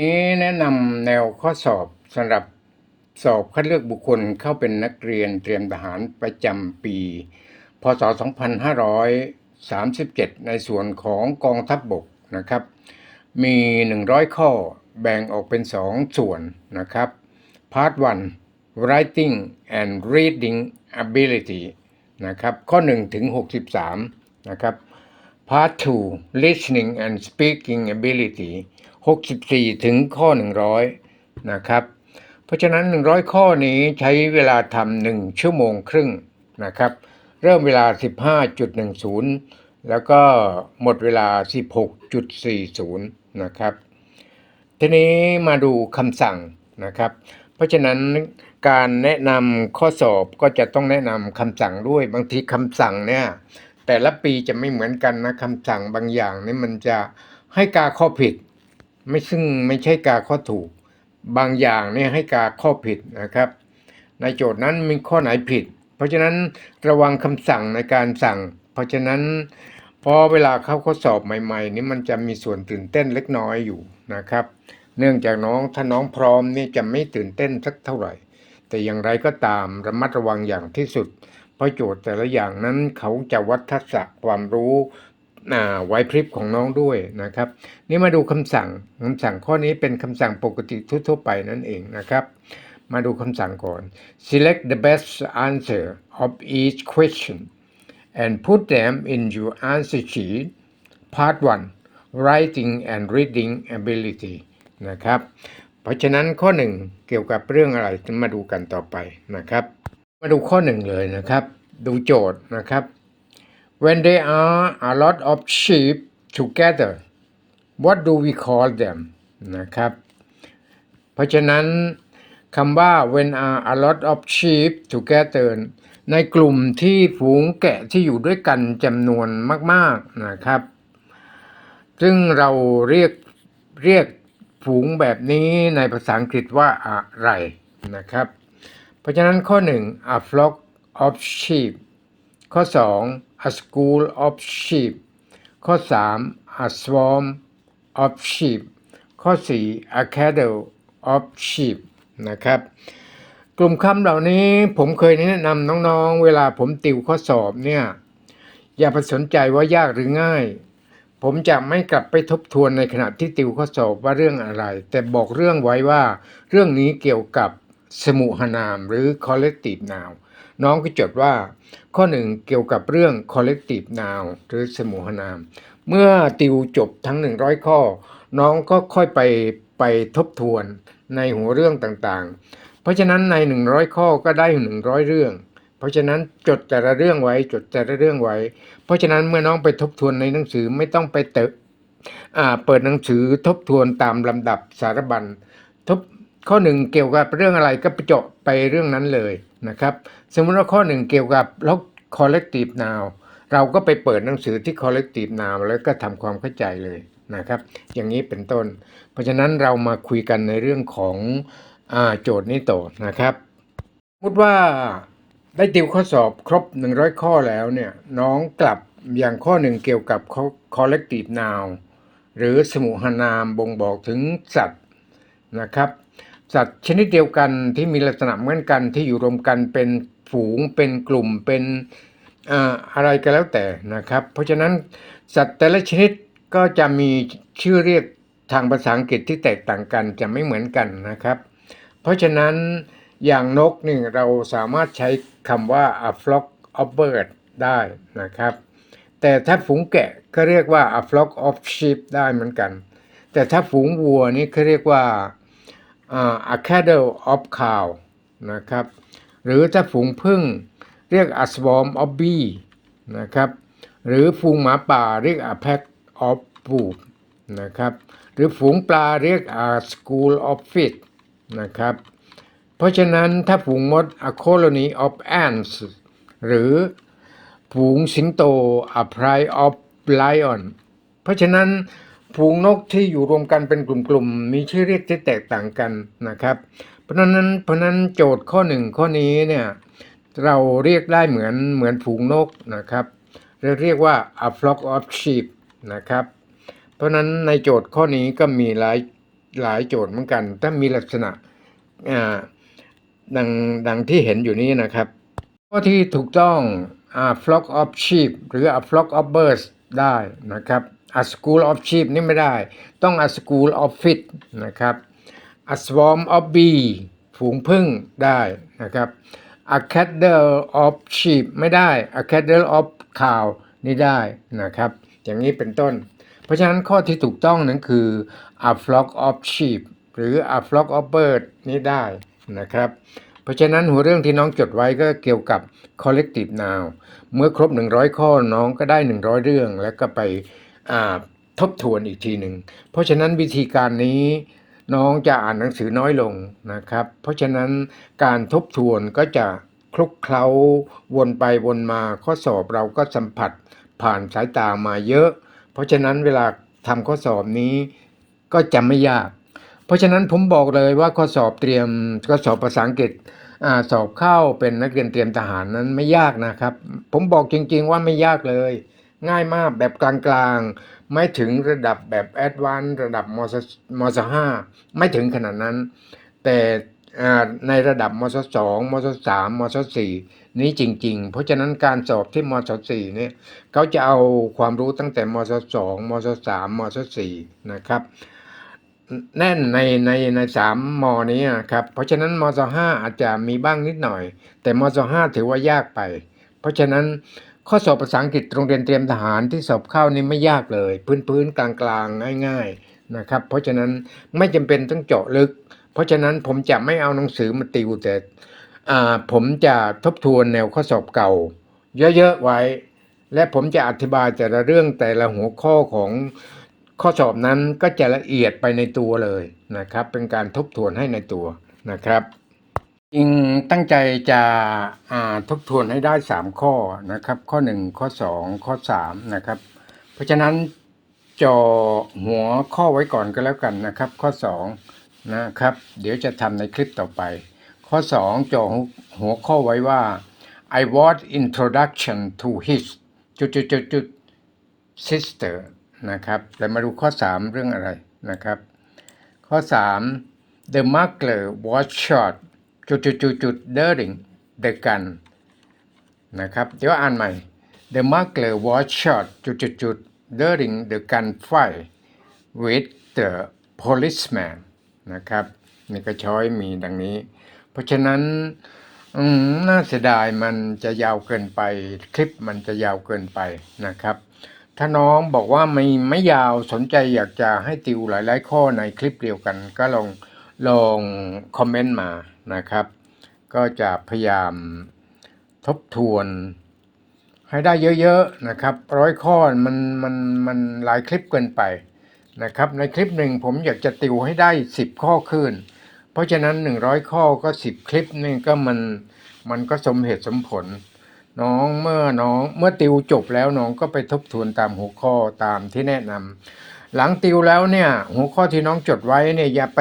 นี้แนะนำแนวข้อสอบสำหรับสอบคัดเลือกบุคคลเข้าเป็นนักเรียนเตรียมทหารประจำปี พศ 2537 ในส่วนของกองทัพบบกนะครับ มี 100 ข้อแบ่งออกเป็น 2 ส่วนนะครับ Part 1 Writing and Reading Ability นะครับ ข้อ 1 ถึง 63 นะครับ Part 2 Listening and Speaking Ability 64 ถึงข้อ 100 นะครับ เพราะฉะนั้น 100 ข้อนี้ใช้เวลาทำ1ชั่วโมงครึ่งนะครับ เริ่มเวลา 15.10 แล้วก็หมดเวลา 16.40 นะครับ ทีนี้มาดูคำสั่งนะครับ เพราะฉะนั้นการแนะนำข้อสอบก็จะต้องแนะนำคำสั่งด้วยบางทีคำสั่งเนี่ย แต่ละปีจะไม่เหมือนกันนะคำสั่งบางอย่างนี่มันจะให้กาข้อผิด ไม่ซึ่งไม่ใช่กาข้อถูก บางอย่างนี่ให้กาข้อผิดนะครับ ในโจทย์นั้นมีข้อไหนผิด เพราะฉะนั้นระวังคำสั่งในการสั่ง เพราะฉะนั้นพอเวลาเข้าข้อสอบใหม่ ๆ นี่มันจะมีส่วนตื่นเต้นเล็กน้อยอยู่นะครับ เนื่องจากน้องถ้าน้องพร้อมนี่จะไม่ตื่นเต้นสักเท่าไหร่ แต่อย่างไรก็ตามระมัดระวังอย่างที่สุด เพราะโจทย์แต่ละอย่างนั้นเขาจะวัดทักษะความรู้ไหวพริบของน้องด้วยนะครับ นี่มาดูคำสั่งคำสั่งข้อนี้เป็นคำสั่งปกติทั่วไปนั่นเองนะครับ มาดูคำสั่งก่อน select the best answer of each question and put them in your answer sheet part 1 writing and reading ability นะครับ เพราะฉะนั้นข้อหนึ่งเกี่ยวกับเรื่องอะไรมาดูกันต่อไปนะครับ มาดูข้อหนึ่งเลยนะครับ ดูโจทย์นะครับ when there are a lot of sheep together what do we call them นะครับ เพราะฉะนั้นคำว่า when are a lot of sheep together ในกลุ่มที่ฝูงแกะที่อยู่ด้วยกันจำนวนมาก ๆนะครับ ซึ่งเราเรียกเรียกฝูงแบบนี้ในภาษาอังกฤษว่าอะไรนะครับ เพราะฉะนั้นข้อ 1 a flock of sheep ข้อ 2 a school of sheep ข้อ 3 a swarm of sheep ข้อ 4 a cattle of sheep นะครับ กลุ่มคำเหล่านี้ผมเคยแนะนำน้องๆ เวลาผมติวข้อสอบเนี่ย อย่าไปสนใจว่ายากหรือง่าย ผมจะไม่กลับไปทบทวนในขณะที่ติวข้อสอบว่าเรื่องอะไร แต่บอกเรื่องไว้ว่าเรื่องนี้เกี่ยวกับ สมุหนามหรือ collective noun น้องก็จดว่า ข้อหนึ่งเกี่ยวกับเรื่อง collective noun หรือสมุหนาม เมื่อติวจบทั้ง 100 ข้อ น้องก็ค่อยไปไปทบทวนในหัวเรื่องต่างๆ เพราะฉะนั้นใน 100 ข้อก็ได้ 100 เรื่อง เพราะฉะนั้นจดแต่ละเรื่องไว้จดแต่ละเรื่องไว้ เพราะฉะนั้นเมื่อน้องไปทบทวนในหนังสือไม่ต้องไปเตะเปิดหนังสือทบทวนตามลำดับสารบัญทบ ข้อหนึ่งเกี่ยวกับเรื่องอะไรก็ไปเจาะไปเรื่องนั้นเลยนะครับสมมติว่าข้อหนึ่งเกี่ยวกับล็อก collective noun เราก็ไปเปิดหนังสือที่ collective noun แล้วก็ทำความเข้าใจเลยนะครับ อย่างนี้เป็นต้น เพราะฉะนั้นเรามาคุยกันในเรื่องของอโจทย์นี้ต่อนะครับสมมติว่าได้ติวข้อสอบครบ 100 ข้อแล้วเนี่ยน้องกลับอย่างข้อหนึ่งเกี่ยวกับ collective noun หรือสมุหนามบ่งบอกถึงสัตว์นะครับ สัตว์ชนิดเดียวกันที่มีลักษณะเหมือนกันที่อยู่รวมกันเป็นฝูงเป็นกลุ่มเป็นอะไรก็แล้วแต่นะครับ เพราะฉะนั้นสัตว์แต่ละชนิดก็จะมีชื่อเรียกทางภาษาอังกฤษที่แตกต่างกันจะไม่เหมือนกันนะครับ เพราะฉะนั้นอย่างนกนี่เราสามารถใช้คำว่า a flock of bird ได้นะครับ แต่ถ้าฝูงแกะก็เรียกว่า a flock of sheep ได้เหมือนกัน แต่ถ้าฝูงวัวนี่เขาเรียกว่า a cattle of cow นะครับ หรือถ้าฝูงพึ่งเรียก a swarm of bee นะครับ หรือฝูงหมาป่าเรียก a pack of wolf นะครับ หรือฝูงปลาเรียก a school of fish นะครับ เพราะฉะนั้นถ้าฝูงมด a colony of ants หรือฝูงสิงโต a pride of lion เพราะฉะนั้น ฝูงนกที่อยู่รวมกันเป็นกลุ่มๆ มีชื่อเรียกที่แตกต่างกันนะครับ เพราะนั้นเพราะนั้นโจทย์ข้อหนึ่งข้อนี้เนี่ยเราเรียกได้เหมือนเหมือนฝูงนกนะครับเราเรียกว่า a flock of sheep นะครับ เพราะนั้นในโจทย์ข้อนี้ก็มีหลายหลายโจทย์เหมือนกันถ้ามีลักษณะดังดังที่เห็นอยู่นี้นะครับ ข้อที่ถูกต้องอ่า flock of sheep หรือ a flock of birds ได้นะครับ a school of sheep นี่ไม่ได้ ต้อง a school of fish นะครับ a swarm of bee ฝูงผึ้งได้นะครับ a cattle of sheep ไม่ได้ a cattle of cow นี่ได้นะครับ อย่างนี้เป็นต้น เพราะฉะนั้นข้อที่ถูกต้องนั้นคือ a flock of sheep หรือ a flock of bird นี่ได้นะครับ เพราะฉะนั้นหัวเรื่องที่น้องจดไว้ก็เกี่ยวกับ collective noun เมื่อครบ 100 ข้อน้องก็ได้ 100 เรื่องแล้วก็ไป ทบทวนอีกทีหนึ่ง เพราะฉะนั้นวิธีการนี้น้องจะอ่านหนังสือน้อยลงนะครับ เพราะฉะนั้นการทบทวนก็จะคลุกเคล้าวนไปวนมาข้อสอบเราก็สัมผัสผ่านสายตามาเยอะ เพราะฉะนั้นเวลาทำข้อสอบนี้ก็จะไม่ยาก เพราะฉะนั้นผมบอกเลยว่าข้อสอบเตรียมข้อสอบภาษาอังกฤษอสอบเข้าเป็นนักเรียนเตรียมทหารนั้นไม่ยากนะครับ ผมบอกจริง ๆ ว่าไม่ยากเลย ง่ายมากแบบกลางๆ ไม่ถึงระดับแบบแอดวานระดับมศมศห้าไม่ถึงขนาดนั้น แต่ในระดับมศสองมศสามมศสี่นี้จริง ๆ เพราะฉะนั้นการสอบที่มศสี่เนี่ยเขาจะเอาความรู้ตั้งแต่มศสองมศสามมศสี่นะครับ แน่นในในในสามมนี้นะครับ เพราะฉะนั้นมศห้าอาจจะมีบ้างนิดหน่อย แต่มศห้าถือว่ายากไป เพราะฉะนั้น ข้อสอบภาษาอังกฤษโรงเรียนเตรียมทหารที่สอบเข้านี่ไม่ยากเลย พื้นพื้นๆกลางกลางๆง่าย ๆนะครับ เพราะฉะนั้นไม่จำเป็นต้องเจาะลึก เพราะฉะนั้นผมจะไม่เอาหนังสือมาติวแต่ผมจะทบทวนแนวข้อสอบเก่า เยอะๆไว้ และผมจะอธิบายแต่ละเรื่องแต่ละหัวข้อของข้อสอบนั้นก็จะละเอียดไปในตัวเลยนะครับ เป็นการทบทวนให้ในตัวนะครับ จริงตั้งใจจะอ่าทบทวนให้ได้ 3 ข้อนะครับ ข้อ 1 ข้อ 2 ข้อ 3 นะครับ เพราะฉะนั้นจอหัวข้อไว้ก่อนก็แล้วกันนะครับ ข้อ 2 นะครับ เดี๋ยวจะทำในคลิปต่อไป ข้อ 2จอหัวข้อไว้ว่า I want introduction to his จุดจุดจุดจุด sister นะครับแต่มาดูข้อ 3 เรื่องอะไรนะครับ ข้อ 3 the muggler was shot จุดจุดจุดจุด during the gun นะครับ เดี๋ยวอ่านใหม่ the muggler was shot จุดจุดจุด during the gunfight with the policeman นะครับนี่ก็ช้อยมีดังนี้ เพราะฉะนั้นน่าเสียดายมันจะยาวเกินไป คลิปมันจะยาวเกินไปนะครับ ถ้าน้องบอกว่าไม่ไม่ยาวสนใจอยากจะให้ติวหลาย ๆ ข้อในคลิปเดียวกัน ก็ลอง ลองคอมเมนต์มานะครับ ก็จะพยายามทบทวนให้ได้เยอะๆนะครับร้อยข้อมันมันมันหลายคลิปเกินไปนะครับ ในคลิปหนึ่งผมอยากจะติวให้ได้ 10 ข้อขึ้น เพราะฉะนั้น 100 ข้อก็ 10 คลิปนี่ก็มันมันก็สมเหตุสมผล น้องเมื่อน้องเมื่อติวจบแล้วน้องก็ไปทบทวนตามหัวข้อตามที่แนะนำ หลังติวแล้วเนี่ยหัวข้อที่น้องจดไว้เนี่ยอย่าไป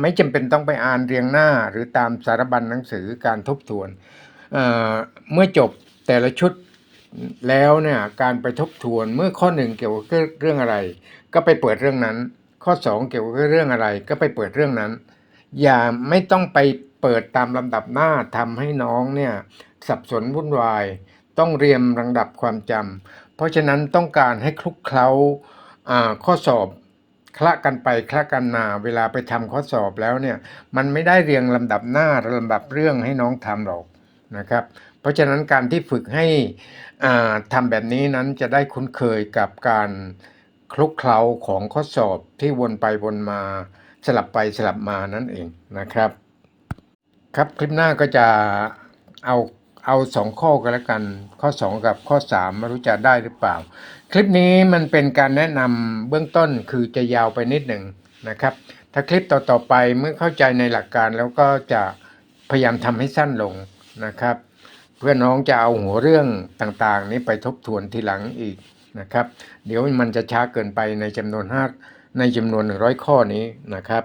ไม่จำเป็นต้องไปอ่านเรียงหน้า หรือตามสารบัญหนังสือการทบทวนเเมื่อจบแต่ละชุดแล้วเนี่ยการไปทบทวนเมื่อข้อหนึ่งเกี่ยวกับเรื่องอะไร ก็ไปเปิดเรื่องนั้น ข้อสองเกี่ยวกับเรื่องอะไร ก็ไปเปิดเรื่องนั้น อย่าไม่ต้องไปเปิดตามลำดับหน้าทำให้น้องเนี่ยสับสนวุ่นวาย ต้องเรียงลำดับความจำเพราะฉะนั้นต้องการให้คลุกเคล้า ข้อสอบคละกันไปคละกันมาเวลาไปทำข้อสอบแล้วเนี่ยมันไม่ได้เรียงลำดับหน้าลำดับเรื่องให้น้องทำหรอกนะครับ เพราะฉะนั้นการที่ฝึกให้อ่าทำแบบนี้นั้นจะได้คุ้นเคยกับการคลุกเคล้าของข้อสอบที่วนไปวนมาสลับไปสลับมานั่นเองนะครับ ครับคลิปหน้าก็จะเอา เอาสองข้อกันแล้วกัน ข้อ 2 กับข้อ3ไม่รู้จะได้หรือเปล่า คลิปนี้มันเป็นการแนะนำเบื้องต้นคือจะยาวไปนิดหนึ่งนะครับ ถ้าคลิปต่อๆไปเมื่อเข้าใจในหลักการแล้วก็จะพยายามทำให้สั้นลงนะครับ เพื่อน้องจะเอาหัวเรื่องต่างๆ นี้ไปทบทวนทีหลังอีกนะครับ เดี๋ยวมันจะช้าเกินไปในจำนวนห้าในจำนวน 100 ข้อนี้นะครับ